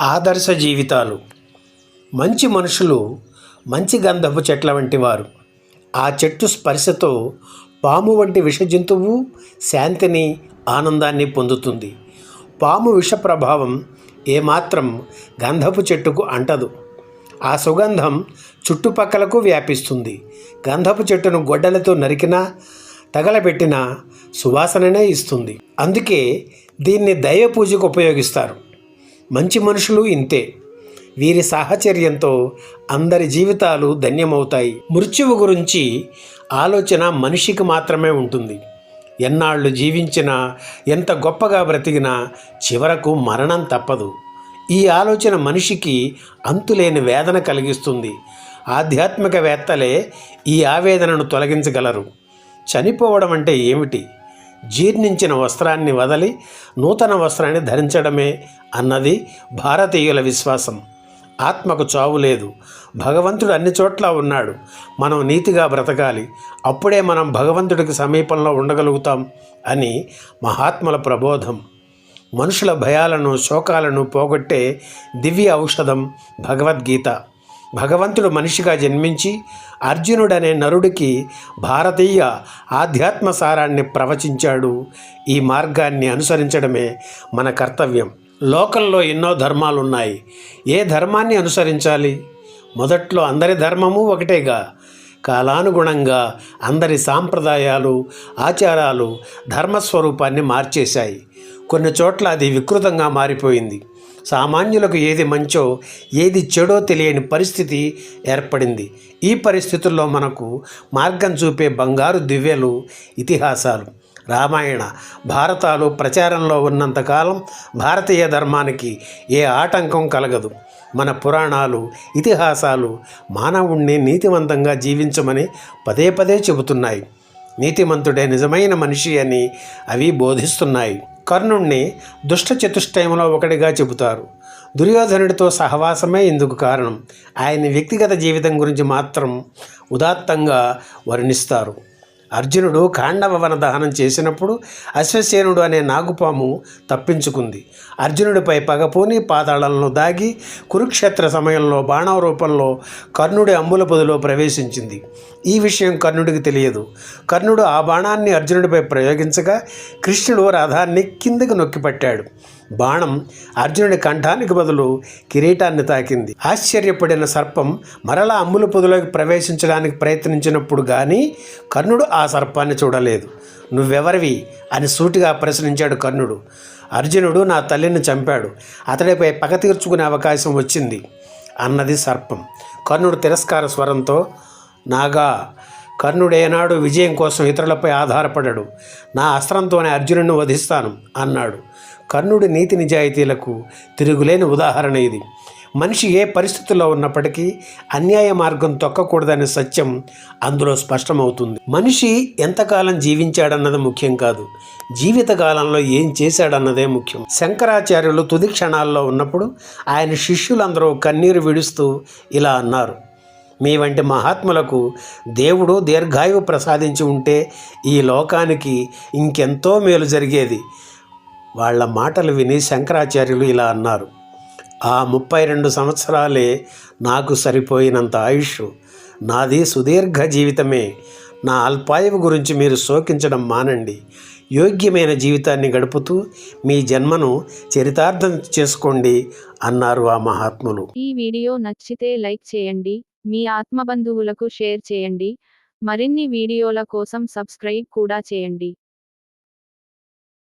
ఆదర్శ జీవితాలు. మంచి మనుషులు మంచి గంధపు చెట్ల వంటి వారు. ఆ చెట్టు స్పర్శతో పాము వంటి విష జంతువు శాంతిని ఆనందాన్ని పొందుతుంది. పాము విష ప్రభావం ఏమాత్రం గంధపు చెట్టుకు అంటదు. ఆ సుగంధం చుట్టుపక్కలకు వ్యాపిస్తుంది. గంధపు చెట్టును గొడ్డలతో నరికినా తగలబెట్టిన సువాసననే ఇస్తుంది. అందుకే దీన్ని దైవ పూజకు ఉపయోగిస్తారు. మంచి మనుషులు ఇంతే. వీరి సాహచర్యంతో అందరి జీవితాలు ధన్యమవుతాయి. మృత్యువు గురించి ఆలోచన మనిషికి మాత్రమే ఉంటుంది. ఎన్నాళ్ళు జీవించినా ఎంత గొప్పగా బ్రతికినా చివరకు మరణం తప్పదు. ఈ ఆలోచన మనిషికి అంతులేని వేదన కలిగిస్తుంది. ఆధ్యాత్మికవేత్తలే ఈ ఆవేదనను తొలగించగలరు. చనిపోవడం అంటే ఏమిటి? జీర్ణించిన వస్త్రాన్ని వదలి నూతన వస్త్రాన్ని ధరించడమే అన్నది భారతీయుల విశ్వాసం. ఆత్మకు చావు లేదు. భగవంతుడు అన్ని చోట్ల ఉన్నాడు. మనం నీతిగా బ్రతకాలి. అప్పుడే మనం భగవంతుడికి సమీపంలో ఉండగలుగుతాం అని మహాత్ముల ప్రబోధం. మనుషుల భయాలను శోకాలను పోగొట్టే దివ్య ఔషధం భగవద్గీత. భగవంతుడు మనిషిగా జన్మించి అర్జునుడనే నరుడికి భారతీయ ఆధ్యాత్మ సారాన్ని ప్రవచించాడు. ఈ మార్గాన్ని అనుసరించడమే మన కర్తవ్యం. లోకంలో ఎన్నో ధర్మాలు ఉన్నాయి ఏ ధర్మాన్ని అనుసరించాలి? మొదట్లో అందరి ధర్మము ఒకటేగా. కాలానుగుణంగా అందరి సాంప్రదాయాలు ఆచారాలు ధర్మస్వరూపాన్ని మార్చేశాయి. కొన్ని చోట్ల అది వికృతంగా మారిపోయింది. సామాన్యులకు ఏది మంచో ఏది చెడో తెలియని పరిస్థితి ఏర్పడింది. ఈ పరిస్థితుల్లో మనకు మార్గం చూపే బంగారు దివ్యలు ఇతిహాసాలు. రామాయణ భారతాలు ప్రచారంలో ఉన్నంతకాలం భారతీయ ధర్మానికి ఏ ఆటంకం కలగదు. మన పురాణాలు ఇతిహాసాలు మానవుణ్ణి నీతివంతంగా జీవించమని పదే పదే చెబుతున్నాయి. నీతిమంతుడే నిజమైన మనిషి అని అవి బోధిస్తున్నాయి. కర్ణుణ్ణి దుష్టచతుష్టయంలో ఒకటిగా చెబుతారు. దుర్యోధనుడితో సహవాసమే ఇందుకు కారణం. ఆయన వ్యక్తిగత జీవితం గురించి మాత్రం ఉదాత్తంగా వర్ణిస్తారు. అర్జునుడు కాండవవన దహనం చేసినప్పుడు అశ్వసేనుడు అనే నాగుపాము తప్పించుకుంది. అర్జునుడిపై పగపోని పాతాళంలో దాగి కురుక్షేత్ర సమయంలో బాణవ రూపంలో కర్ణుడి అంబుల పొదిలో ప్రవేశించింది. ఈ విషయం కర్ణుడికి తెలియదు. కర్ణుడు ఆ బాణాన్ని అర్జునుడిపై ప్రయోగించగా కృష్ణుడు రథాన్ని కిందకు నొక్కిపట్టాడు. బాణం అర్జునుడి కంఠానికి బదులు కిరీటాన్ని తాకింది. ఆశ్చర్యపడిన సర్పం మరలా అమ్ముల పొదిలోకి ప్రవేశించడానికి ప్రయత్నించినప్పుడు కానీ కర్ణుడు ఆ సర్పాన్ని చూడలేదు. నువ్వెవరివి? అని సూటిగా ప్రశ్నించాడు కర్ణుడు. అర్జునుడు నా తల్లిని చంపాడు. అతడిపై పగ తీర్చుకునే అవకాశం వచ్చింది అన్నది సర్పం. కర్ణుడు తిరస్కార స్వరంతో నాగా కర్ణుడేనాడు విజయం కోసం ఇతరులపై ఆధారపడడు. నా అస్త్రంతోనే అర్జునుడిని వధిస్తాను అన్నాడు. కర్ణుడి నీతి నిజాయితీలకు తిరుగులేని ఉదాహరణ ఇది. మనిషి ఏ పరిస్థితుల్లో ఉన్నప్పటికీ అన్యాయ మార్గం తొక్కకూడదనే సత్యం అందులో స్పష్టమవుతుంది. మనిషి ఎంతకాలం జీవించాడన్నది ముఖ్యం కాదు. జీవితకాలంలో ఏం చేశాడన్నదే ముఖ్యం. శంకరాచార్యులు తుది క్షణాల్లో ఉన్నప్పుడు ఆయన శిష్యులందరూ కన్నీరు విడుస్తూ ఇలా అన్నారు. మీ వంటి మహాత్ములకు దేవుడు దీర్ఘాయువు ప్రసాదించి ఉంటే ఈ లోకానికి ఇంకెంతో మేలు జరిగేది. వాళ్ళ మాటలు విని శంకరాచార్యులు ఇలా అన్నారు ఆ ముప్పై రెండు సంవత్సరాలే నాకు సరిపోయినంత ఆయుష్. నాది సుదీర్ఘ జీవితమే. నా అల్పాయువు గురించి మీరు శోకించడం మానండి. యోగ్యమైన జీవితాన్ని గడుపుతూ మీ జన్మను చరితార్థం చేసుకోండి అన్నారు ఆ మహాత్ములు. ఈ వీడియో నచ్చితే లైక్ చేయండి మీ ఆత్మబంధువులకు షేర్ చేయండి. మరిన్ని వీడియోల కోసం సబ్స్క్రైబ్ కూడా చేయండి.